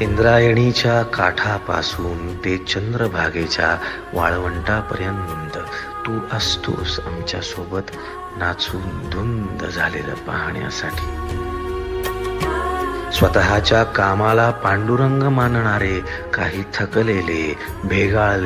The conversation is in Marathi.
इंद्रायणीच्या काठापासून ते चंद्रभागेच्या वाळवंटापर्यंत तू असतोस आमच्यासोबत नाचून धुंद झालेलं पाहण्यासाठी. स्वतःच्या कामाला पांडुरंग मानणारे काही थकलेले भेगाळले